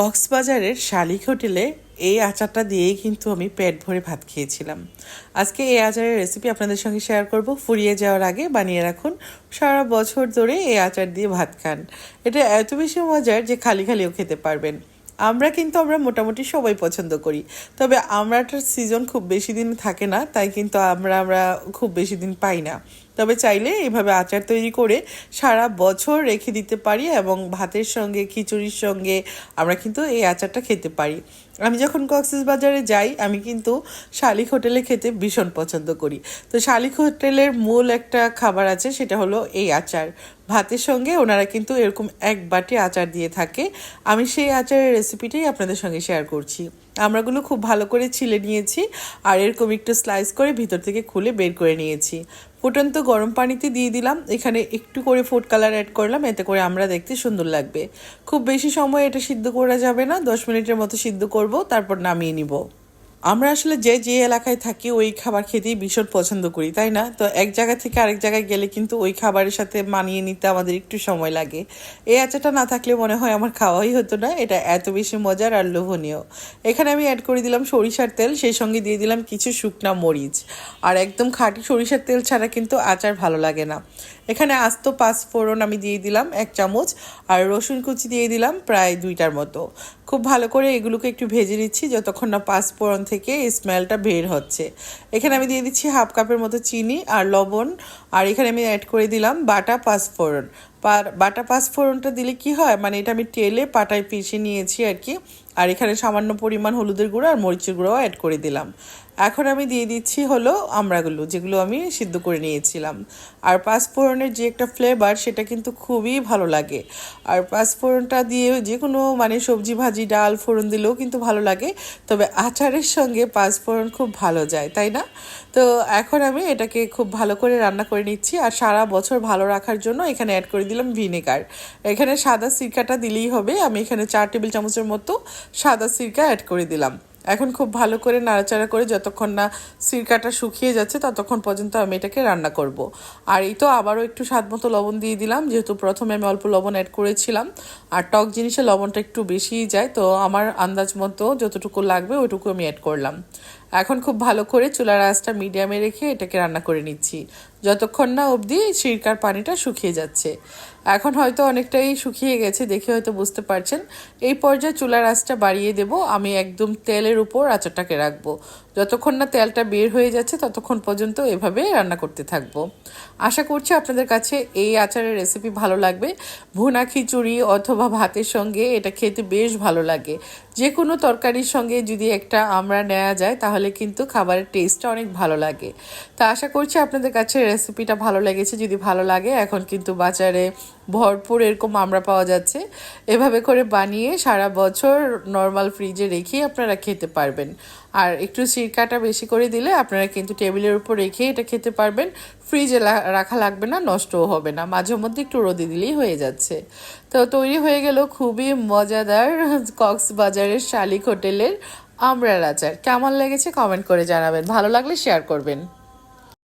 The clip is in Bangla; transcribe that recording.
কক্সবাজারের শালিক হোটেলে এই আচারটা দিয়েই কিন্তু আমি পেট ভরে ভাত খেয়েছিলাম। আজকে এই আচারের রেসিপি আপনাদের সঙ্গে শেয়ার করব। ফুরিয়ে যাওয়ার আগে বানিয়ে রাখুন। সারা বছর ধরে এই আচার দিয়ে ভাত খান। এটা এত বেশি মজার যে খালি খালিও খেতে পারবেন। আমরা কিন্তু আমরা মোটামুটি সবাই পছন্দ করি। তবে আমরাটার সিজন খুব বেশি দিন থাকে না, তাই কিন্তু আমরা আমরা খুব বেশি দিন পাই না। তবে চাইলে এইভাবে আচার তৈরি করে সারা বছর রেখে দিতে পারি এবং ভাতের সঙ্গে, খিচুড়ির সঙ্গে আমরা কিন্তু এই আচারটা খেতে পারি। আমি যখন কক্সেস বাজারে যাই, আমি কিন্তু শালিক হোটেলে খেতে ভীষণ পছন্দ করি। তো শালিক হোটেলের মূল একটা খাবার আছে, সেটা হলো এই আচার। ভাতের সঙ্গে ওনারা কিন্তু এরকম এক বাটি আচার দিয়ে থাকে। আমি সেই আচারের রেসিপিটাই আপনাদের সঙ্গে শেয়ার করছি। আমরাগুলো খুব ভালো করে ছিলে নিয়েছি আর এরকম একটু স্লাইস করে ভিতর থেকে খুলে বের করে নিয়েছি। ফুটন্ত গরম পানিতে দিয়ে দিলাম। এখানে একটু করে ফুড কালার অ্যাড করলাম, এতে করে আমরা দেখতে সুন্দর লাগবে। খুব বেশি সময় এটা সিদ্ধ করা যাবে না, দশ মিনিটের মতো সিদ্ধ করব, তারপর নামিয়ে নিব। আমরা আসলে যে যে এলাকায় থাকি, ওই খাবার খেতেই ভীষণ পছন্দ করি, তাই না? তো এক জায়গা থেকে আরেক জায়গায় গেলে কিন্তু ওই খাবারের সাথে মানিয়ে নিতে আমাদের একটু সময় লাগে। এই আচারটা না থাকলে মনে হয় আমার খাওয়াই হতো না, এটা এত বেশি মজার আর লোভনীয়। এখানে আমি অ্যাড করে দিলাম সরিষার তেল, সেই সঙ্গে দিয়ে দিলাম কিছু শুকনা মরিচ। আর একদম খাঁটি সরিষার তেল ছাড়া কিন্তু আচার ভালো লাগে না। এখানে আস্ত পাঁচ ফোড়ন আমি দিয়ে দিলাম এক চামচ, আর রসুন কুচি দিয়ে দিলাম প্রায় দুইটার মতো। খুব ভালো করে এগুলোকে একটু ভেজে নিচ্ছি, যতক্ষণ না পাঁচ ফোড়ন এই স্মেলটা বের হচ্ছে। এখানে আমি দিয়ে দিচ্ছি হাফ কাপের মতো চিনি আর লবণ। আর এখানে আমি অ্যাড করে দিলাম বাটা পাঁচ ফোড়ন বাটা পাঁচ ফোড়নটা দিলে কি হয়? মানে এটা আমি তেলে পাটায় পিষে নিয়েছি আর কি আর এখানে সামান্য পরিমাণ হলুদের গুঁড়ো আর মরিচের গুঁড়োও অ্যাড করে দিলাম। এখন আমি দিয়ে দিচ্ছি হলো আমড়াগুলো, যেগুলো আমি সিদ্ধ করে নিয়েছিলাম। আর পাঁচফোড়নের যে একটা ফ্লেভার সেটা কিন্তু খুবই ভালো লাগে। আর পাঁচফোড়নটা দিয়ে যে কোনো মানে সবজি, ভাজি, ডাল, ফোড়ন দিলেও কিন্তু ভালো লাগে। তবে আচারের সঙ্গে পাঁচফোড়ন খুব ভালো যায়, তাই না? তো এখন আমি এটাকে খুব ভালো করে রান্না করে নিচ্ছি। আর সারা বছর ভালো রাখার জন্য এখানে অ্যাড করে দিলাম ভিনেগার। এখানে সাদা সিরকাটা দিলেই হবে। আমি এখানে চার টেবিল চামচের মতো সাদা সিরকা অ্যাড করে দিলাম। এখন খুব ভালো করে নাড়াচাড়া করে যতক্ষণ না সিরকাটা শুকিয়ে যাচ্ছে, ততক্ষণ পর্যন্ত আমি এটাকে রান্না করব। আর এই তো আবারও একটু স্বাদ মতো লবণ দিয়ে দিলাম। যেহেতু প্রথমে আমি অল্প লবণ অ্যাড করেছিলাম, আর টক জিনিসে লবণটা একটু বেশিই যায়, তো আমার আন্দাজ মতো যতটুকু লাগবে ওইটুকু আমি অ্যাড করলাম। এখন খুব ভালো করে চুলার আঁচটা মিডিয়ামে রেখে এটাকে রান্না করে নিচ্ছি। যতক্ষণ না অবধি সিরকার পানিটা শুকিয়ে যাচ্ছে। এখন হয়তো অনেকটাই শুকিয়ে গেছে, দেখে হয়তো বুঝতে পারছেন। এই পর্যায়ে চুলার আঁচটা বাড়িয়ে দেব, আমি একদম তেলের উপর আচারটাকে রাখব। যতক্ষণ না তেলটা বের হয়ে যাচ্ছে, ততক্ষণ পর্যন্ত এভাবে রান্না করতে থাকব। আশা করছি আপনাদের কাছে এই আচারের রেসিপি ভালো লাগবে। ভুনা খিচুড়ি অথবা ভাতের সঙ্গে এটা খেতে বেশ ভালো লাগে। যে কোনো তরকারির সঙ্গে যদি একটা আমরা নেওয়া যায়, তাহলে কিন্তু খাবারের টেস্টটা অনেক ভালো লাগে। তা আশা করছি আপনাদের কাছে রেসিপিটা ভালো লেগেছে, যদি ভালো লাগে, এখন কিন্তু বাজারে ভরপুর এরকম আমরা পাওয়া যাচ্ছে। এভাবে করে বানিয়ে সারা বছর নর্মাল ফ্রিজে রেখেই আপনারা খেতে পারবেন। আর একটু সিরকাটা বেশি করে দিলে আপনারা কিন্তু টেবিলের উপর রেখে এটা খেতে পারবেন। ফ্রিজে রাখা লাগবে না, নষ্টও হবে না। মাঝে মধ্যে একটু রোদে দিলেই হয়ে যাচ্ছে। তো তৈরি হয়ে গেল খুবই মজাদার কক্সবাজারের শালিক হোটেলের আমরার আচার। কেমন লেগেছে কমেন্ট করে জানাবেন। ভালো লাগলে শেয়ার করবেন।